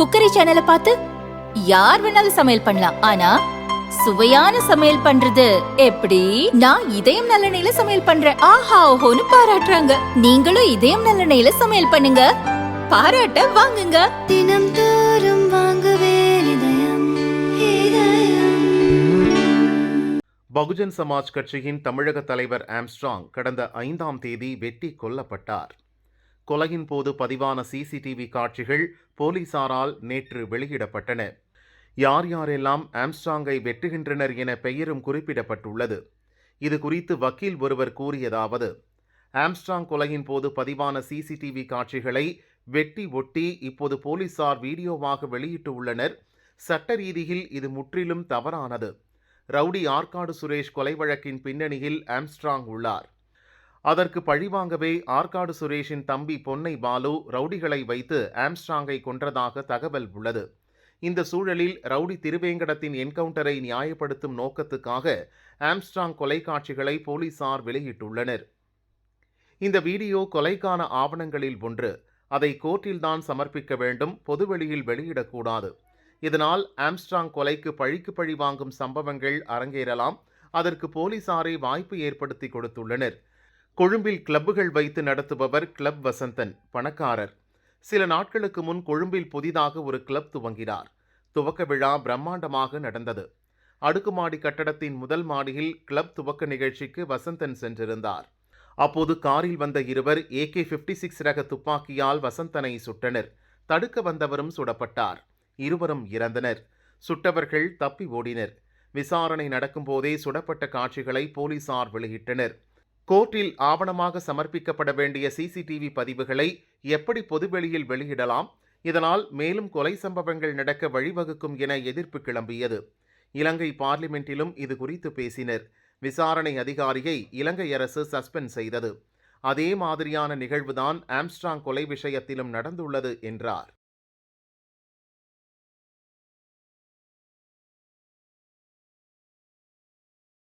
Cookery சேனலை பார்த்து யார் வேணாலும் சமையல் பண்ணலாம். ஆனா சுவையான சமையல் பண்றது எப்படி? நான் இதயம் நல்லெண்ணெயில சமையல் பண்றேன். ஆஹா ஓஹோன்னு பாராட்டுறாங்க. நீங்களும் இதயம் நல்லெண்ணெயில சமையல் பண்ணுங்க. பாராட்ட வாங்குங்க. தினம் தோறும் வாங்குவே இதயம் இதயம். பகுஜன் சமாஜ் கட்சியின் தமிழக தலைவர் ஆம்ஸ்ட்ராங் கடந்த ஐந்தாம் தேதி வெட்டி கொல்லப்பட்டார். கொலையின் போது பதிவான சிசிடிவி காட்சிகள் போலீசாரால் நேற்று வெளியிடப்பட்டன. யார் யாரெல்லாம் ஆம்ஸ்டாங்கை வெட்டுகின்றனர் என பெயரும் குறிப்பிடப்பட்டுள்ளது. இது குறித்து வக்கீல் ஒருவர் கூறியதாவது ஆம்ஸ்டாங் கொலையின் போது பதிவான சிசிடிவி காட்சிகளை வெட்டி ஒட்டி இப்போது போலீசார் வீடியோவாக வெளியிட்டு உள்ளனர். சட்ட ரீதியில் இது முற்றிலும் தவறானது. ரவுடி ஆற்காடு சுரேஷ் கொலை வழக்கின் பின்னணியில் ஆம்ஸ்ட்ராங் உள்ளார். அதற்கு பழிவாங்கவே ஆற்காடு சுரேஷின் தம்பி பொன்னை பாலு ரவுடிகளை வைத்து ஆம்ஸ்ட்ராங்கை கொன்றதாக தகவல் உள்ளது. இந்த சூழலில் ரவுடி திருவேங்கடத்தின் என்கவுண்டரை நியாயப்படுத்தும் நோக்கத்துக்காக ஆம்ஸ்ட்ராங் கொலை காட்சிகளை போலீசார் வெளியிட்டுள்ளனர். இந்த வீடியோ கொலைக்கான ஆவணங்களில் ஒன்று. அதை கோர்ட்டில்தான் சமர்ப்பிக்க வேண்டும் பொதுவெளியில் வெளியிடக்கூடாது. இதனால் ஆம்ஸ்ட்ராங் கொலைக்கு பழிக்கு பழி வாங்கும் சம்பவங்கள் அரங்கேறலாம். அதற்கு போலீசாரே வாய்ப்பு ஏற்படுத்தி கொடுத்துள்ளனர். கொழும்பில் கிளப்புகள் வைத்து நடத்துபவர் கிளப் வசந்தன் பணக்காரர். சில நாட்களுக்கு முன் கொழும்பில் புதிதாக ஒரு கிளப் துவங்கினார். துவக்க விழா பிரம்மாண்டமாக நடந்தது. அடுக்குமாடி கட்டடத்தின் முதல் மாடியில் கிளப் துவக்க நிகழ்ச்சிக்கு வசந்தன் சென்றிருந்தார். அப்போது காரில் வந்த இருவர் ஏகே பிப்டி சிக்ஸ் ரக துப்பாக்கியால் வசந்தனை சுட்டனர். தடுக்க வந்தவரும் சுடப்பட்டார். இருவரும் இறந்தனர். சுட்டவர்கள் தப்பி ஓடினர். விசாரணை நடக்கும்போதே சுடப்பட்ட காட்சிகளை போலீசார் வெளியிட்டனர். கோர்ட்டில் ஆவணமாக சமர்ப்பிக்கப்பட வேண்டிய சிசிடிவி பதிவுகளை எப்படி பொதுவெளியில் வெளியிடலாம்? இதனால் மேலும் கொலை சம்பவங்கள் நடக்க வழிவகுக்கும் என எதிர்ப்பு கிளம்பியது. இலங்கை பார்லிமெண்டிலும் இது குறித்து பேசினர். விசாரணை அதிகாரியை இலங்கை அரசு சஸ்பெண்ட் செய்தது. அதே மாதிரியான நிகழ்வுதான் ஆம்ஸ்ட்ராங் கொலை விஷயத்திலும் நடந்துள்ளது என்றார்.